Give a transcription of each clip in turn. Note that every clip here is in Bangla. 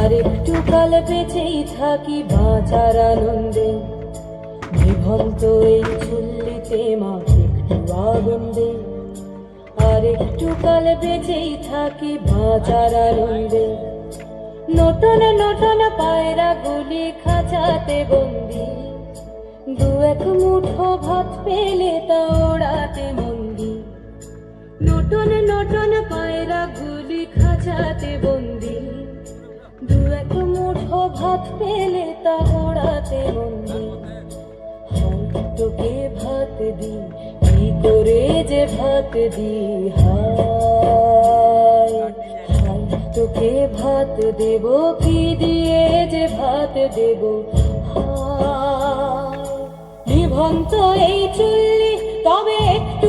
আর একটু কাল বেঁচেই থাকি বাঁচার আনন্দে। নিভন্ত এই চুল্লিতে মা একটু আগুন দে আর একটু কাল বেঁচেই থাকি বাঁচার আনন্দে। নটন নটন পায়রা গুলি খাঁচাতে বন্দি। দু এক মুঠো ভাত পেলে তা ওড়াতে মন্দি। নটন নটন পায়রা গুলি খাঁচাতে বন্দি। ভাত পেলে তা ওড়াতে বন্দি তোকে ভাত দি কি করে যে ভাত দি হাই হাই তোকে ভাত দেব, কি দিয়ে যে ভাত দেব নিভন্ত এই চুল্লি, তবে একটু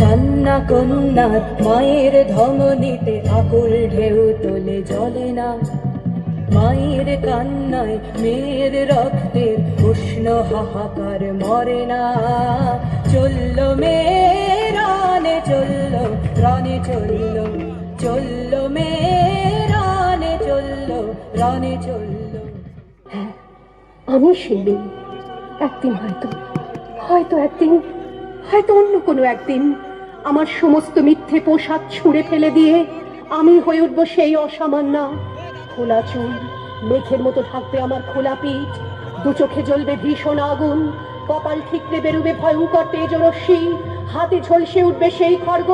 কান্না কন্যার মায়ের ধমনীতে আকুল ঢেউ তোলে জলে না। মায়ের কান্নায় মেয়ের রক্তের উষ্ণ হাহাকার মরে না। চলল মেয়ে, রানে চলল রানে চলল চলল মেয়ে। রানে চলল। আমি সেই মেয়ে একদিন হয়তো হয়তো একদিন, হয়তো অন্য কোনো একদিন আমার সমস্ত মিথ্যে পোশাক ছুঁড়ে ফেলে দিয়ে আমি হয়ে উঠবো সেই অসামান্য খোলা চুল, মেঘের মতো ঢাকবে আমার খোলা পিঠ, দু চোখে জ্বলবে ভীষণ আগুন, কপাল ঠিকরে বেরুবে ভয়ঙ্কর তেজরশ্মি, হাতে ঝলসে উঠবে সেই খড়গ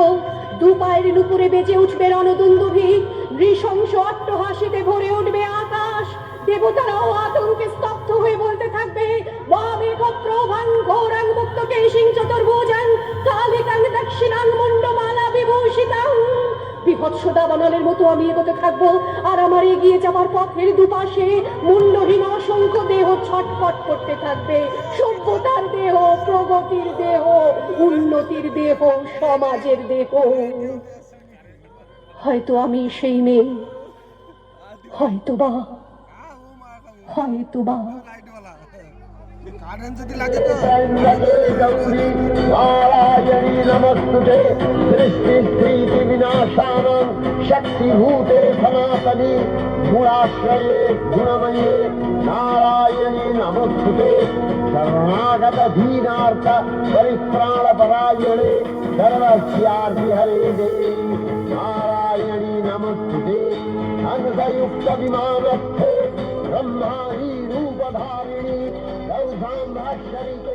দু পায়ের নুপুরে বেজে উঠবে রণদুন্দুভি, নৃশংস অট্টহাসিতে ভরে উঠবে দেবতারাও আতঙ্কে স্তব্ধ হয়ে বলতে থাকবে মতো আমি এগোতে থাকব, আর আমার এগিয়ে যাবার পথের দুপাশে মুন্ডহীন অসংখ্য দেহ ছটফট করতে থাকবে। সভ্যতার দেহ, প্রগতির দেহ, উন্নতির দেহ, সমাজের দেহ। হয়তো আমি সেই মেয়ে হয়তো বা হয়তো বা নমস্তুতে সৃষ্টি স্থিতি বিনাশানং শক্তিভূতে সনাতনি গুণাশ্রয়ে গুণময়ে নারায়ণী নমস্তুতে শরণাগত ধীনার্থ পরিত্রাণ পরায়ণে সর্বস্যার্থি হরে দেবী নারায়ণী নমস্তুতে অনসযুক্ত বিমানস্থে ब्रह्माणी रूपधारिणी गौधाम्भाक्षरिते